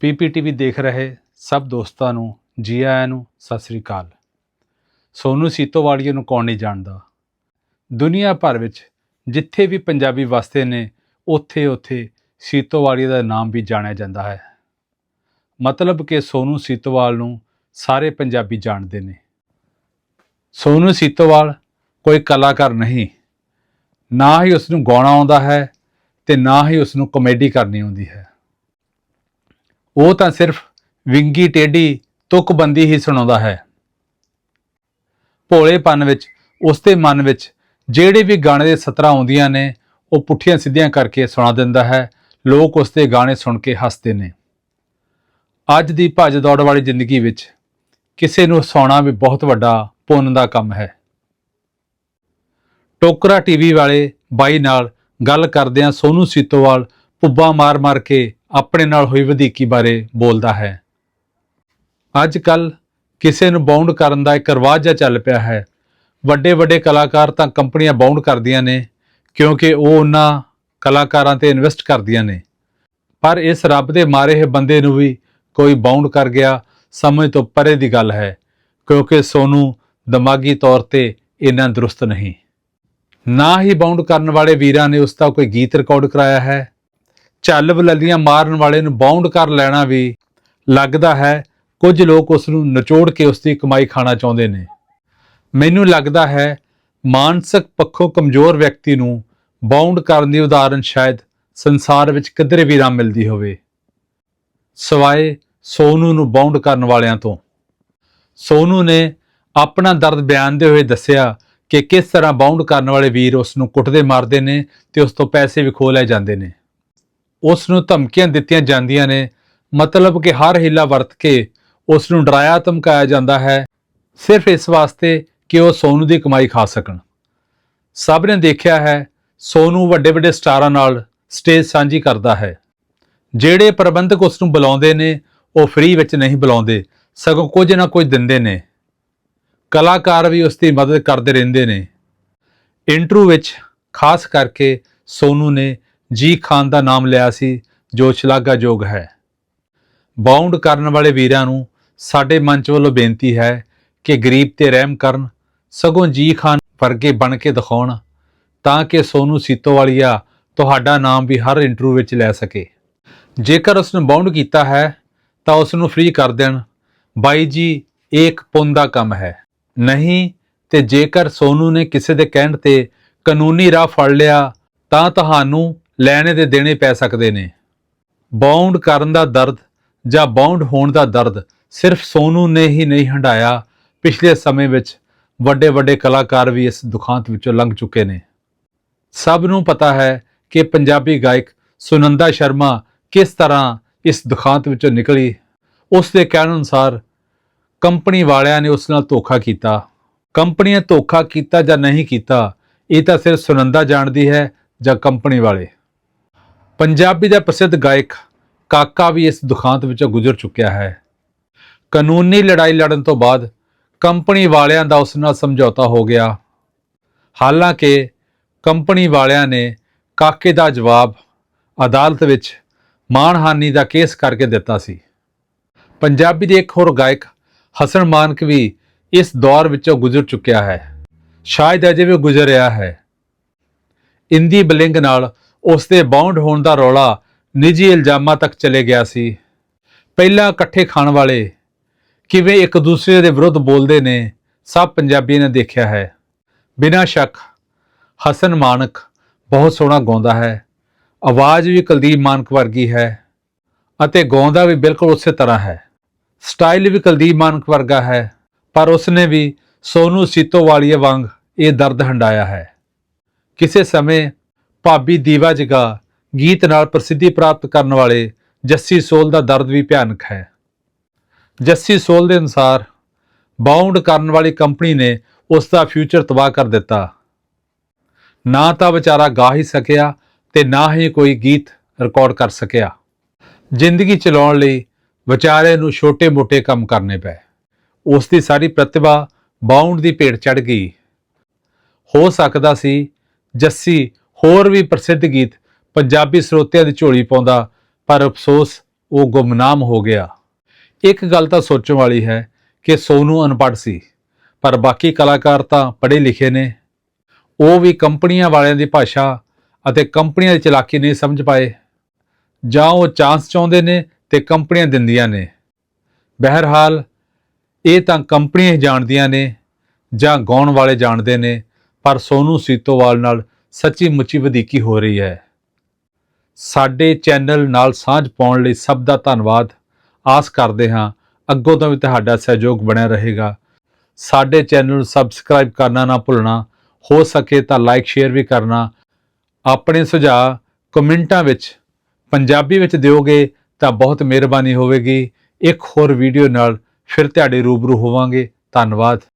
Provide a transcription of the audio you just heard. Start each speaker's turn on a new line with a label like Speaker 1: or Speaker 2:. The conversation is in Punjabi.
Speaker 1: ਪੀਪੀਟੀਵੀ ਦੇਖ ਰਹੇ ਸਭ ਦੋਸਤਾਂ ਨੂੰ ਜੀ ਆਇਆਂ ਨੂੰ ਸਤਿ ਸ੍ਰੀ ਅਕਾਲ। ਸੋਨੂ ਸੀਤੋਵਾਲੀਆ ਨੂੰ ਕੌਣ ਨਹੀਂ ਜਾਣਦਾ? ਦੁਨੀਆ ਭਰ ਵਿੱਚ ਜਿੱਥੇ ਵੀ ਪੰਜਾਬੀ ਵਸਦੇ ਨੇ, ਉੱਥੇ ਉੱਥੇ ਸੀਤੋਵਾਲੀਆ ਦਾ ਨਾਮ ਵੀ ਜਾਣਿਆ ਜਾਂਦਾ ਹੈ। ਮਤਲਬ ਕਿ ਸੋਨੂ ਸੀਤੋਵਾਲ ਨੂੰ ਸਾਰੇ ਪੰਜਾਬੀ ਜਾਣਦੇ ਨੇ। ਸੋਨੂ ਸੀਤੋਵਾਲ ਕੋਈ ਕਲਾਕਾਰ ਨਹੀਂ। ਨਾ ਹੀ ਉਸ ਨੂੰ ਗਾਉਣਾ ਆਉਂਦਾ ਹੈ ਤੇ ਨਾ ਹੀ ਉਸ ਨੂੰ ਕਾਮੇਡੀ ਕਰਨੀ ਆਉਂਦੀ ਹੈ। ਉਹ ਤਾਂ ਸਿਰਫ ਵਿੰਗੀ ਟੇਢੀ ਤੁਕਬੰਦੀ ਹੀ ਸੁਣਾਉਂਦਾ ਹੈ। ਭੋਲੇਪਨ ਵਿੱਚ ਉਸਦੇ ਮਨ ਵਿੱਚ ਜਿਹੜੇ ਵੀ ਗਾਣੇ ਦੇ ਸਤਰਾਂ ਆਉਂਦੀਆਂ ਨੇ, ਉਹ ਪੁੱਠੀਆਂ ਸਿੱਧੀਆਂ ਕਰਕੇ ਸੁਣਾ ਦਿੰਦਾ ਹੈ। ਲੋਕ ਉਸਦੇ ਗਾਣੇ ਸੁਣ ਕੇ ਹੱਸਦੇ ਨੇ। ਅੱਜ ਦੀ ਭੱਜ ਦੌੜ ਵਾਲੀ ਜ਼ਿੰਦਗੀ ਵਿੱਚ ਕਿਸੇ ਨੂੰ ਹਸਾਉਣਾ ਵੀ ਬਹੁਤ ਵੱਡਾ ਪੁੰਨ ਦਾ ਕੰਮ ਹੈ। ਟੋਕਰਾ ਟੀਵੀ ਵਾਲੇ ਬਾਈ ਨਾਲ ਗੱਲ ਕਰਦਿਆਂ ਸੋਨੂ ਸੀਤੋਵਾਲ ਪੁੱਬਾ ਮਾਰ-ਮਾਰ ਕੇ ਆਪਣੇ ਨਾਲ ਹੋਈ ਵਧੀਕੀ ਬਾਰੇ ਬੋਲਦਾ ਹੈ। ਅੱਜ ਕੱਲ ਕਿਸੇ ਨੂੰ ਬਾਉਂਡ ਕਰਨ ਦਾ ਇੱਕ ਰਿਵਾਜ ਜਿਹਾ ਚੱਲ ਪਿਆ ਹੈ। ਵੱਡੇ ਵੱਡੇ ਕਲਾਕਾਰ ਤਾਂ ਕੰਪਨੀਆਂ ਬਾਉਂਡ ਕਰਦੀਆਂ ਨੇ, ਕਿਉਂਕਿ ਉਹ ਉਹਨਾਂ ਕਲਾਕਾਰਾਂ ਤੇ ਇਨਵੈਸਟ ਕਰਦੀਆਂ ਨੇ। ਪਰ ਇਸ ਰੱਬ ਦੇ ਮਾਰੇ ਹੋਏ ਬੰਦੇ ਨੂੰ ਵੀ ਕੋਈ ਬਾਉਂਡ ਕਰ ਗਿਆ ਸਮਝ ਤੋਂ ਪਰੇ ਦੀ ਗੱਲ ਹੈ, ਕਿਉਂਕਿ ਸੋਨੂੰ ਦਿਮਾਗੀ ਤੌਰ ਤੇ ਇੰਨਾ ਦਰੁਸਤ ਨਹੀਂ। ਨਾ ਹੀ ਬਾਉਂਡ ਕਰਨ ਵਾਲੇ ਵੀਰਾਂ ਨੇ ਉਸ ਦਾ ਕੋਈ ਗੀਤ ਰਿਕਾਰਡ ਕਰਾਇਆ ਹੈ ਝੱਲ ਬਲੱਲੀਆਂ ਮਾਰਨ ਵਾਲੇ ਨੂੰ ਬਾਉਂਡ ਕਰ ਲੈਣਾ ਵੀ ਲੱਗਦਾ ਹੈ, ਕੁਝ ਲੋਕ ਉਸ ਨੂੰ ਨਿਚੋੜ ਕੇ ਉਸ ਦੀ ਕਮਾਈ ਖਾਣਾ ਚਾਹੁੰਦੇ ਨੇ। ਮੈਨੂੰ ਲੱਗਦਾ ਹੈ, ਮਾਨਸਿਕ ਪੱਖੋਂ ਕਮਜ਼ੋਰ ਵਿਅਕਤੀ ਨੂੰ ਬਾਉਂਡ ਕਰਨ ਦੀ ਉਦਾਹਰਨ ਸ਼ਾਇਦ ਸੰਸਾਰ ਵਿੱਚ ਕਿਧਰੇ ਵੀ ਨਾ ਮਿਲਦੀ ਹੋਵੇ। ਸਵਾਏ ਸੋਨੂ ਨੂੰ ਬਾਉਂਡ ਕਰਨ ਵਾਲਿਆਂ ਤੋਂ। ਸੋਨੂ ਨੇ ਆਪਣਾ ਦਰਦ ਬਿਆਨਦੇ ਹੋਏ ਦੱਸਿਆ ਕਿ ਕਿਸ ਤਰ੍ਹਾਂ ਬਾਉਂਡ ਕਰਨ ਵਾਲੇ ਵੀਰ ਉਸ ਨੂੰ ਕੁੱਟਦੇ ਮਾਰਦੇ ਨੇ ਤੇ ਉਸ ਤੋਂ ਪੈਸੇ ਵੀ ਖੋਹ ਲੈ ਜਾਂਦੇ ਨੇ। ਉਸ ਨੂੰ ਧਮਕੀਆਂ ਦਿੱਤੀਆਂ ਜਾਂਦੀਆਂ ਨੇ। ਮਤਲਬ ਕਿ ਹਰ ਹੀਲਾ ਵਰਤ ਕੇ ਉਸ ਨੂੰ ਡਰਾਇਆ, ਧਮਕਾਇਆ ਜਾਂਦਾ ਹੈ। ਸਿਰਫ ਇਸ ਵਾਸਤੇ ਕਿ ਉਹ ਸੋਨੂ ਦੀ ਕਮਾਈ ਖਾ ਸਕਣ। ਸਭ ਨੇ ਦੇਖਿਆ ਹੈ, ਸੋਨੂ ਵੱਡੇ ਵੱਡੇ ਸਟਾਰਾਂ ਨਾਲ ਸਟੇਜ ਸਾਂਝੀ ਕਰਦਾ ਹੈ। ਜਿਹੜੇ ਪ੍ਰਬੰਧਕ ਉਸ ਨੂੰ ਬੁਲਾਉਂਦੇ ਨੇ, ਉਹ ਫ੍ਰੀ ਵਿੱਚ ਨਹੀਂ ਬੁਲਾਉਂਦੇ, ਸਗੋਂ ਕੁਝ ਨਾ ਕੁਝ ਦਿੰਦੇ ਨੇ। ਕਲਾਕਾਰ ਵੀ ਉਸ ਦੀ ਮਦਦ ਕਰਦੇ ਰਹਿੰਦੇ ਨੇ। ਇੰਟਰਵਿਊ ਵਿੱਚ ਖਾਸ ਕਰਕੇ ਸੋਨੂ ਨੇ ਜੀ ਖਾਨ ਦਾ ਨਾਮ ਲਿਆ ਸੀ, ਜੋ ਸ਼ਲਾਘਾਯੋਗ ਹੈ। ਬਾਉਂਡ ਕਰਨ ਵਾਲੇ ਵੀਰਾਂ ਨੂੰ ਸਾਡੇ ਮੰਚ ਵੱਲੋਂ ਬੇਨਤੀ ਹੈ ਕਿ ਗਰੀਬ ਤੇ ਰਹਿਮ ਕਰਨ, ਸਗੋਂ ਜੀ ਖਾਨ ਵਰਗੇ ਬਣ ਕੇ ਦਿਖਾਉਣ, ਤਾਂ ਕਿ ਸੋਨੂ ਸੀਤੋਵਾਲੀਆ ਤੁਹਾਡਾ ਨਾਮ ਵੀ ਹਰ ਇੰਟਰਵਿਊ ਵਿੱਚ ਲੈ ਸਕੇ। ਜੇਕਰ ਉਸ ਨੂੰ ਬਾਉਂਡ ਕੀਤਾ ਹੈ, ਤਾਂ ਉਸ ਨੂੰ ਫ੍ਰੀ ਕਰ ਦੇਣ। ਬਾਈ ਜੀ ਇਹ ਇੱਕ ਪੁੰਨ ਦਾ ਕੰਮ ਹੈ। ਨਹੀਂ, ਤੇ ਜੇਕਰ ਸੋਨੂ ਨੇ ਕਿਸੇ ਦੇ ਕਹਿਣ ਤੇ ਕਾਨੂੰਨੀ ਰਾਹ ਫੜ ਲਿਆ, ਤਾਂ ਤੁਹਾਨੂੰ ਲੈਣੇ ਦੇ ਦੇਣੇ ਪੈ ਸਕਦੇ ਨੇ। ਬਾਉਂਡ ਕਰਨ ਦਾ ਦਰਦ ਜਾਂ ਬਾਉਂਡ ਹੋਣ ਦਾ ਦਰਦ ਸਿਰਫ ਸੋਨੂ ਨੇ ਹੀ ਨਹੀਂ ਹੰਡਾਇਆ ਪਿਛਲੇ ਸਮੇਂ ਵਿੱਚ ਵੱਡੇ ਵੱਡੇ ਕਲਾਕਾਰ ਵੀ ਇਸ ਦੁਖਾਂਤ ਵਿੱਚੋਂ ਲੰਘ ਚੁੱਕੇ ਨੇ। ਸਭ ਨੂੰ ਪਤਾ ਹੈ ਕਿ ਪੰਜਾਬੀ ਗਾਇਕ ਸੁਨੰਦਾ ਸ਼ਰਮਾ ਕਿਸ ਤਰ੍ਹਾਂ ਇਸ ਦੁਖਾਂਤ ਵਿੱਚੋਂ ਨਿਕਲੀ। ਉਸ ਦੇ ਕਹਿਣ ਅਨੁਸਾਰ ਕੰਪਨੀ ਵਾਲਿਆਂ ਨੇ ਉਸ ਨਾਲ ਧੋਖਾ ਕੀਤਾ। ਕੰਪਨੀ ਨੇ ਧੋਖਾ ਕੀਤਾ ਜਾਂ ਨਹੀਂ ਕੀਤਾ, ਇਹ ਤਾਂ ਸਿਰਫ ਸੁਨੰਦਾ ਜਾਣਦੀ ਹੈ ਜਾਂ ਕੰਪਨੀ ਵਾਲੇ। ਪੰਜਾਬੀ ਦਾ ਪ੍ਰਸਿੱਧ ਗਾਇਕ ਕਾਕਾ ਵੀ ਇਸ ਦੁਖਾਂਤ ਵਿੱਚੋਂ ਗੁਜ਼ਰ ਚੁੱਕਿਆ ਹੈ। ਕਾਨੂੰਨੀ ਲੜਾਈ ਲੜਨ ਤੋਂ ਬਾਅਦ ਕੰਪਨੀ ਵਾਲਿਆਂ ਦਾ ਉਸ ਨਾਲ ਸਮਝੌਤਾ ਹੋ ਗਿਆ। ਹਾਲਾਂਕਿ ਕੰਪਨੀ ਵਾਲਿਆਂ ਨੇ ਕਾਕੇ ਦਾ ਜਵਾਬ ਅਦਾਲਤ ਵਿੱਚ ਮਾਣਹਾਨੀ ਦਾ ਕੇਸ ਕਰਕੇ ਦਿੱਤਾ ਸੀ। ਪੰਜਾਬੀ ਦੇ ਇੱਕ ਹੋਰ ਗਾਇਕ ਹਸਨ ਮਾਨਕ ਵੀ ਇਸ ਦੌਰ ਵਿੱਚੋਂ ਗੁਜ਼ਰ ਚੁੱਕਿਆ ਹੈ। ਸ਼ਾਇਦ ਅਜੇ ਵੀ ਗੁਜ਼ਰ ਰਿਹਾ ਹੈ। ਇੰਦੀ ਬਲਿੰਗ ਨਾਲ ਉਸ ਦੇ ਬਾਉਂਡ ਹੋਣ ਦਾ ਰੌਲਾ ਨਿੱਜੀ ਇਲਜ਼ਾਮਾਂ ਤੱਕ ਚਲੇ ਗਿਆ ਸੀ। ਪਹਿਲਾਂ ਇਕੱਠੇ ਖਾਣ ਵਾਲੇ ਕਿਵੇਂ ਇੱਕ ਦੂਸਰੇ ਦੇ ਵਿਰੁੱਧ ਬੋਲਦੇ ਨੇ, ਸਭ ਪੰਜਾਬੀਆਂ ਨੇ ਦੇਖਿਆ ਹੈ। ਬਿਨਾਂ ਸ਼ੱਕ, ਹਸਨ ਮਾਨਕ ਬਹੁਤ ਸੋਹਣਾ ਗਾਉਂਦਾ ਹੈ। ਆਵਾਜ਼ ਵੀ ਕੁਲਦੀਪ ਮਾਨਕ ਵਰਗੀ ਹੈ ਅਤੇ ਗਾਉਂਦਾ ਵੀ ਬਿਲਕੁਲ ਉਸੇ ਤਰ੍ਹਾਂ ਹੈ। ਸਟਾਈਲ ਵੀ ਕੁਲਦੀਪ ਮਾਨਕ ਵਰਗਾ ਹੈ, ਪਰ ਉਸਨੇ ਵੀ ਸੋਨੂ ਸੀਤੋਵਾਲੀਆ ਵਾਂਗ ਇਹ ਦਰਦ ਹੰਡਾਇਆ ਹੈ। ਕਿਸੇ ਸਮੇਂ ਭਾਬੀ ਦੀਵਾ ਜਗਾ ਗੀਤ ਨਾਲ ਪ੍ਰਸਿੱਧੀ ਪ੍ਰਾਪਤ ਕਰਨ ਵਾਲੇ ਜੱਸੀ ਸੋਲ ਦਾ ਦਰਦ ਵੀ ਭਿਆਨਕ ਹੈ। ਜੱਸੀ ਸੋਲ ਦੇ ਅਨੁਸਾਰ ਬਾਉਂਡ ਕਰਨ ਵਾਲੀ ਕੰਪਨੀ ਨੇ ਉਸ ਦਾ ਫਿਊਚਰ ਤਬਾਹ ਕਰ ਦਿੱਤਾ। ਨਾ ਤਾਂ ਵਿਚਾਰਾ ਗਾ ਹੀ ਸਕਿਆ ਤੇ ਨਾ ਹੀ ਕੋਈ ਗੀਤ ਰਿਕਾਰਡ ਕਰ ਸਕਿਆ। ਜ਼ਿੰਦਗੀ ਚਲਾਉਣ ਲਈ ਵਿਚਾਰੇ ਨੂੰ ਛੋਟੇ-ਮੋਟੇ ਕੰਮ ਕਰਨੇ ਪਏ। ਉਸ ਦੀ ਸਾਰੀ ਪ੍ਰਤਿਭਾ ਬਾਉਂਡ ਦੀ ਭੇਟ ਚੜ ਗਈ। ਹੋ ਸਕਦਾ ਸੀ ਜੱਸੀ ਹੋਰ ਵੀ ਪ੍ਰਸਿੱਧ ਗੀਤ ਪੰਜਾਬੀ ਸਰੋਤਿਆਂ ਦੀ ਝੋਲੀ ਪਾਉਂਦਾ, ਪਰ ਅਫਸੋਸ, ਉਹ ਗੁੰਮਨਾਮ ਹੋ ਗਿਆ। ਇੱਕ ਗੱਲ ਤਾਂ ਸੋਚਣ ਵਾਲੀ ਹੈ ਕਿ ਸੋਨੂ ਅਨਪੜ੍ਹ ਸੀ, ਪਰ ਬਾਕੀ ਕਲਾਕਾਰ ਤਾਂ ਪੜ੍ਹੇ ਲਿਖੇ ਨੇ। ਉਹ ਵੀ ਕੰਪਨੀਆਂ ਵਾਲਿਆਂ ਦੀ ਭਾਸ਼ਾ ਅਤੇ ਕੰਪਨੀਆਂ ਦੀ ਚਲਾਕੀ ਨਹੀਂ ਸਮਝ ਪਾਏ। ਜਾਂ ਉਹ ਚਾਂਸ ਚਾਹੁੰਦੇ ਨੇ ਤੇ ਕੰਪਨੀਆਂ ਦਿੰਦੀਆਂ ਨੇ। ਬਹਿਰਹਾਲ, ਇਹ ਤਾਂ ਕੰਪਨੀਆਂ ਹੀ ਜਾਣਦੀਆਂ ਨੇ ਜਾਂ ਗਾਉਣ ਵਾਲੇ ਜਾਣਦੇ ਨੇ, ਪਰ ਸੋਨੂ ਸੀਤੋਵਾਲ ਨਾਲ ਸੱਚੀ ਮੁੱਚੀ ਵਧੀਕੀ ਹੋ ਰਹੀ ਹੈ। ਸਾਡੇ ਚੈਨਲ ਨਾਲ ਸਾਂਝ ਪਾਉਣ ਲਈ ਸਭ ਦਾ ਧੰਨਵਾਦ। ਆਸ ਕਰਦੇ ਹਾਂ ਅੱਗੋਂ ਤੋਂ ਵੀ ਤੁਹਾਡਾ ਸਹਿਯੋਗ ਬਣਿਆ ਰਹੇਗਾ। ਸਾਡੇ ਚੈਨਲ ਨੂੰ ਸਬਸਕ੍ਰਾਈਬ ਕਰਨਾ ਨਾ ਭੁੱਲਣਾ। ਹੋ ਸਕੇ ਤਾਂ ਲਾਈਕ, ਸ਼ੇਅਰ ਵੀ ਕਰਨਾ। ਆਪਣੇ ਸੁਝਾਅ ਕਮੈਂਟਾਂ ਵਿੱਚ ਪੰਜਾਬੀ ਵਿੱਚ ਦਿਓਗੇ ਤਾਂ ਬਹੁਤ ਮਿਹਰਬਾਨੀ ਹੋਵੇਗੀ। ਇੱਕ ਹੋਰ ਵੀਡੀਓ ਨਾਲ ਫਿਰ ਤੁਹਾਡੇ ਰੂਬਰੂ ਹੋਵਾਂਗੇ। ਧੰਨਵਾਦ।